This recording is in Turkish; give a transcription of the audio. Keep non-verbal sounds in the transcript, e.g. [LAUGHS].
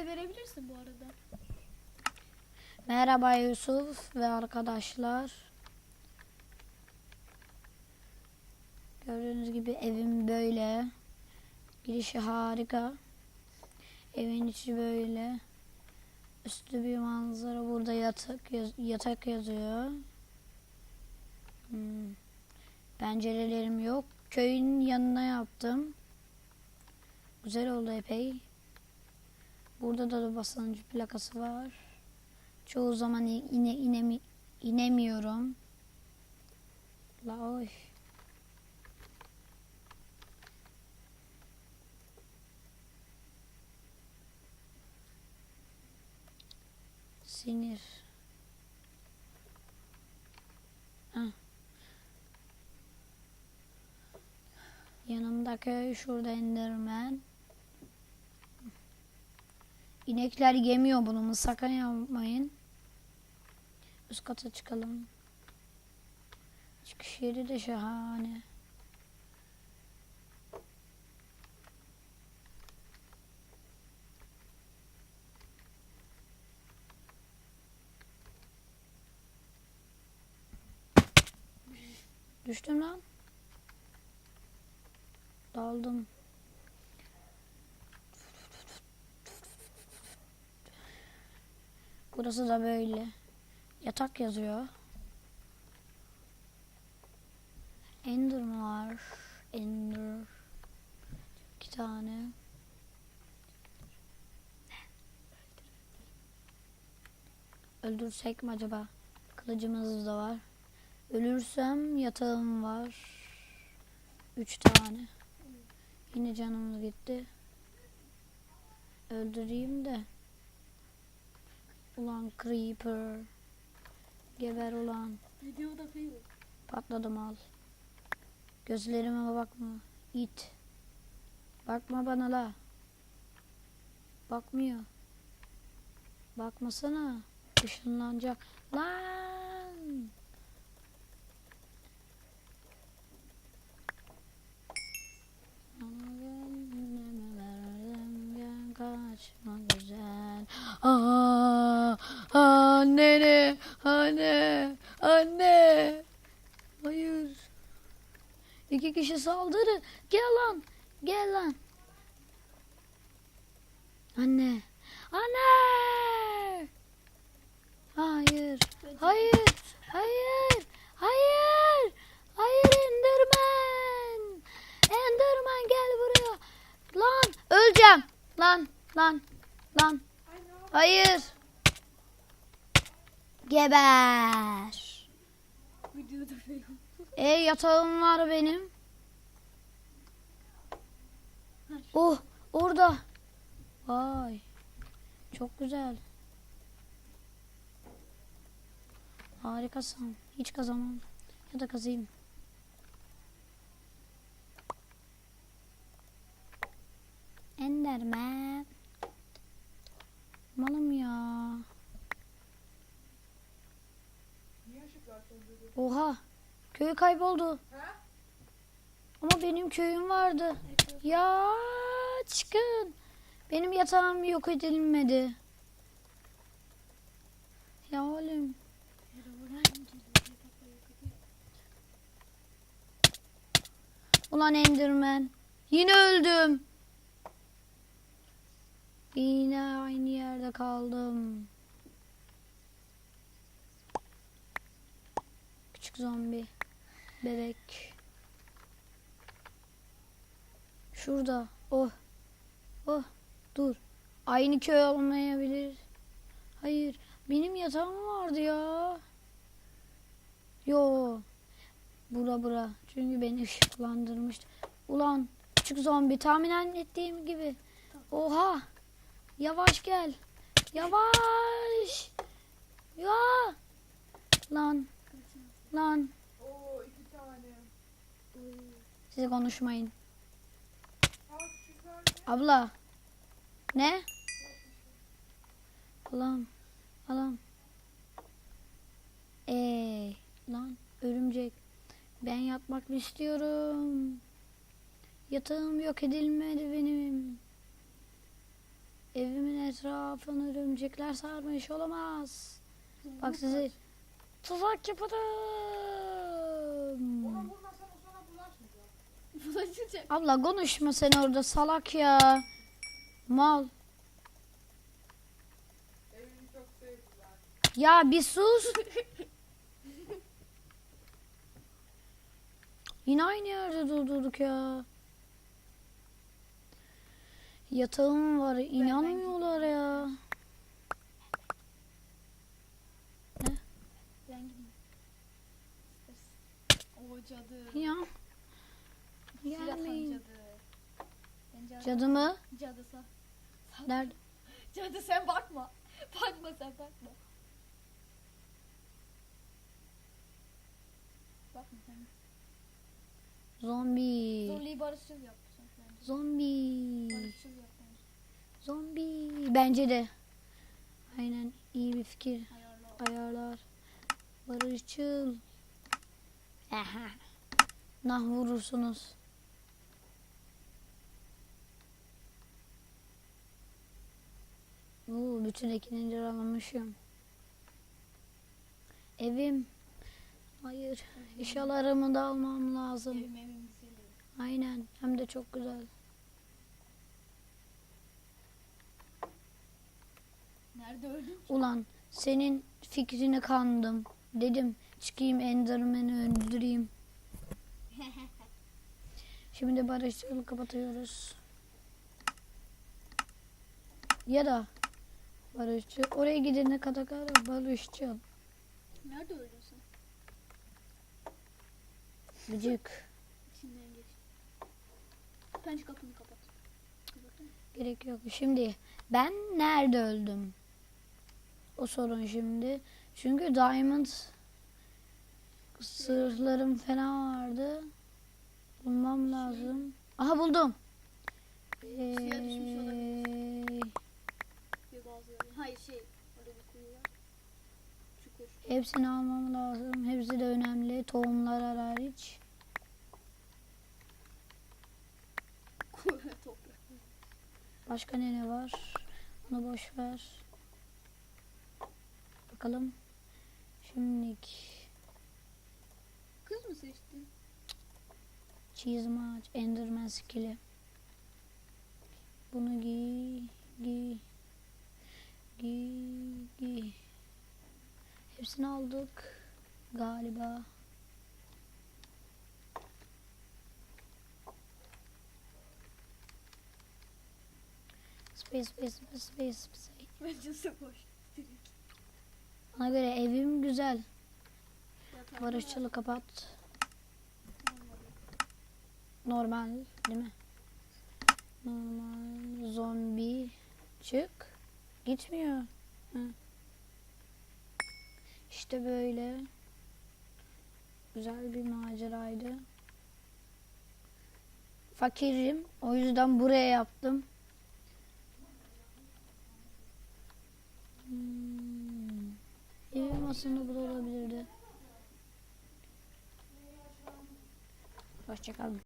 de verebilirsin bu arada. Merhaba Yusuf ve arkadaşlar. Gördüğünüz gibi evim böyle. Girişi harika. Evin içi böyle. Üstü bir manzara. Burada yatak yatak yazıyor. Hmm. Pencerelerim yok. Köyün yanına yaptım. Güzel oldu epey. Burada da basıncı plakası var. Çoğu zaman ine, inemi, inemiyorum. La oy. Sinir. Hah. Yanımda köy, şurada Enderman. İnekler yemiyor bunu, sakın yapmayın. Üst kata çıkalım. Çıkış yeri de şahane. Düştüm lan. Daldım. Burası da böyle. Yatak yazıyor. Ender var? Ender. İki tane. Öldürsek mi acaba? Kılıcımız da var. Ölürsem yatağım var. Üç tane. Yine canımız gitti. Öldüreyim de. Ulan Creeper. Geber ulan. Videoda fail. Patladım al. Gözlerime bakma. İt. Bakma bana la. Bakmıyor. Bakmasana. Işınlanacak. Lan. Kaçma güzel. Aa, anne, anne, anne. Hayır. İki kişi saldırı. Gel lan. Gel lan. Anne. Anne. Hayır. Hayır. Hayır. Hayır. Hayır Enderman. Enderman gel buraya. Lan öleceğim. Lan lan lan. Hayır. Geber. E yatağım var benim. Oh orada. Vay. Çok güzel. Harikasın. Hiç kazamam. Ya da kazayım. Enderman. Malım ya. Oha. Köy kayboldu. Ama benim köyüm vardı. Ya çıkın. Benim yatağım yok edilmedi. Ya oğlum. Ulan Enderman. Yine öldüm. Yine aynı yerde kaldım. Küçük zombi. Bebek. Şurada. Oh. Oh. Dur. Aynı köy olmayabilir. Hayır. Benim yatağım vardı ya. Yo. Bura bura. Çünkü beni [LAUGHS] ışıklandırmıştı. Ulan küçük zombi tahmin ettiğim gibi. Oha. Yavaş gel. Yavaş. Ya. Lan. Lan. Oo iki tane. Siz konuşmayın. Abla. Ne? Alam. Alam. Ee, lan örümcek. Ben yatmak istiyorum. Yatağım yok edilmedi benim. Evimin etrafını örümcekler sarmış olamaz. Bak sizi tuzak yaparım. [LAUGHS] Abla konuşma sen orada salak ya. Mal. Evini çok sevdiler. Ya bir sus. [LAUGHS] Yine aynı yerde durduk ya. Yatağım var. inanmıyorlar ya. Ben gideyim. O cadı. Ya. Gelmeyin. cadı. Cadı. Cadı mı? Cadısa. Nerede? Cadı sen bakma. Bakma sen bakma. Bakma sen. Zombi. Zorluyu barışçıl yap. sen bence. Zombi. Barışçıl yap bence. Zombi. Bence de. Aynen iyi bir fikir. Ayarla. Ayarlar. Barışçıl. Aha. Nah vurursunuz. Oo, bütün ekinleri almışım. Evim. Hayır. Eşyalarımı da almam lazım. Evim evim. Aynen. Hem de çok güzel. Nerede öldün? Ulan senin fikrine kandım. Dedim çıkayım Enderman'i öldüreyim. [LAUGHS] Şimdi barışçıl kapatıyoruz. Ya da barışçıl. Oraya gidene kadar barışçıl. Nerede öldün sen? Gıcık. İçinden geç. Bence kapını kapat. Gerek yok. Şimdi ben nerede öldüm? O sorun şimdi. Çünkü diamond sırlarım falan vardı. Bulmam lazım. Aha buldum. Olabilir. Ee. Hayır şey. Hepsini almam lazım. Hepsi de önemli. Tohumlar hariç. [LAUGHS] Başka ne ne var? Onu boş ver. Bakalım. Şimdilik Kız mı seçtin? Çizme ağaç, Enderman skill'i. Bunu giy, giy, giy, giy. Hepsini aldık galiba. Space, space, space, space, space. Bence boş. Direkt. Ona göre evim güzel. Barışçılı kapat. Normal değil mi? Normal zombi çık. Gitmiyor. Hı. İşte böyle. Güzel bir maceraydı. Fakirim. O yüzden buraya yaptım. Hmm. Evim aslında bu da olabilirdi. Hoşçakalın.